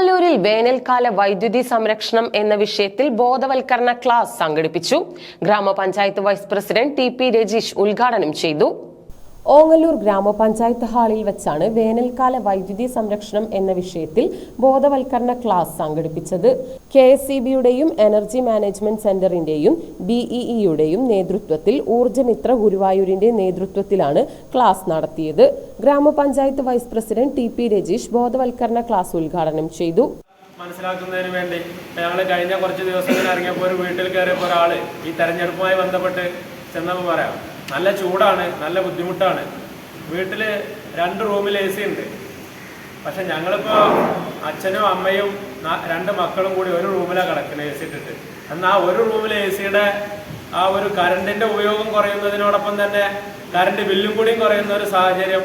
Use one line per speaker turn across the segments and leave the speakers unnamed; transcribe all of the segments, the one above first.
സ്കൂളിൽ വേനൽക്കാല വൈദ്യുതി സംരക്ഷണം എന്ന വിഷയത്തിൽ ബോധവൽക്കരണ ക്ലാസ് സംഘടിപ്പിച്ചു. ഗ്രാമപഞ്ചായത്ത് vice president T P Rajeesh ഉദ്ഘാടനം ചെയ്തു. ഓങ്ങല്ലൂർ ഗ്രാമപഞ്ചായത്ത് ഹാളിൽ വെച്ചാണ് വേനൽക്കാല വൈദ്യുതി സംരക്ഷണം എന്ന വിഷയത്തിൽ ബോധവൽക്കരണ ക്ലാസ് സംഘടിപ്പിച്ചത്. കെ എസ് സി ബിയുടെയും എനർജി മാനേജ്മെന്റ് സെന്ററിന്റെയും ബിഇഇയുടെയും നേതൃത്വത്തിൽ ഊർജമിത്ര ഗുരുവായൂരിന്റെ നേതൃത്വത്തിലാണ് ക്ലാസ് നടത്തിയത്. ഗ്രാമപഞ്ചായത്ത് vice president T P Rajeesh ബോധവൽക്കരണ ക്ലാസ് ഉദ്ഘാടനം ചെയ്തു.
മനസ്സിലാക്കുന്നതിന് വേണ്ടി ഞങ്ങൾ കഴിഞ്ഞ കുറച്ച് ദിവസങ്ങളിൽ ഇറങ്ങിയപ്പോൾ ഒരു വീട്ടിൽ കയറിയപ്പോൾ ഒരാൾ ഈ തെരഞ്ഞെടുപ്പുമായി ബന്ധപ്പെട്ട് ചെന്നപ്പോൾ പറയാം നല്ല ചൂടാണ് നല്ല ബുദ്ധിമുട്ടാണ്. വീട്ടിൽ രണ്ട് റൂമിൽ എ സി ഉണ്ട്. പക്ഷെ ഞങ്ങളിപ്പോൾ അച്ഛനും അമ്മയും രണ്ട് മക്കളും കൂടി ഒരു റൂമിലാണ് കിടക്കുന്നത് എ സി ഇട്ടിട്ട്. എന്നാൽ ഒരു റൂമിലെ എ സിയുടെ ആ ഒരു കറണ്ടിന്റെ ഉപയോഗം കുറയുന്നതിനോടൊപ്പം തന്നെ കറണ്ട് ബില്ലും കൂടിയും കുറയുന്ന ഒരു സാഹചര്യം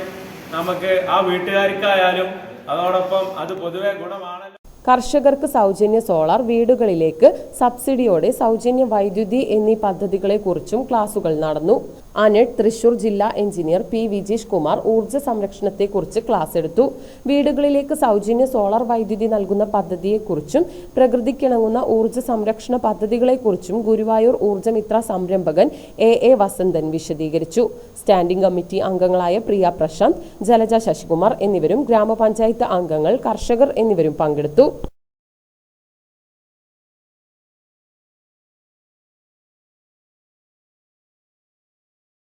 നമുക്ക് ആ വീട്ടുകാർക്കായാലും അതോടൊപ്പം അത് പൊതുവെ ഗുണമാണല്ലോ.
കർഷകർക്ക് സൗജന്യ സോളാർ വീടുകളിലേക്ക് സബ്സിഡിയോടെ സൗജന്യ വൈദ്യുതി എന്നീ പദ്ധതികളെക്കുറിച്ചും ക്ലാസുകൾ നടന്നു. അനഡ് തൃശൂർ ജില്ലാ എഞ്ചിനീയർ പി വിജീഷ് കുമാർ ഊർജ സംരക്ഷണത്തെക്കുറിച്ച് ക്ലാസ് എടുത്തു. വീടുകളിലേക്ക് സൗജന്യ സോളാർ വൈദ്യുതി നൽകുന്ന പദ്ധതിയെക്കുറിച്ചും പ്രകൃതിക്കിണങ്ങുന്ന ഊർജ സംരക്ഷണ പദ്ധതികളെക്കുറിച്ചും ഗുരുവായൂർ ഊർജമിത്ര സംരംഭകൻ എ എ വസന്തൻ വിശദീകരിച്ചു. സ്റ്റാൻഡിംഗ് കമ്മിറ്റി അംഗങ്ങളായ പ്രിയ പ്രശാന്ത് ജലജ ശശികുമാർ എന്നിവരും ഗ്രാമപഞ്ചായത്ത് അംഗങ്ങൾ കർഷകർ എന്നിവരും പങ്കെടുത്തു.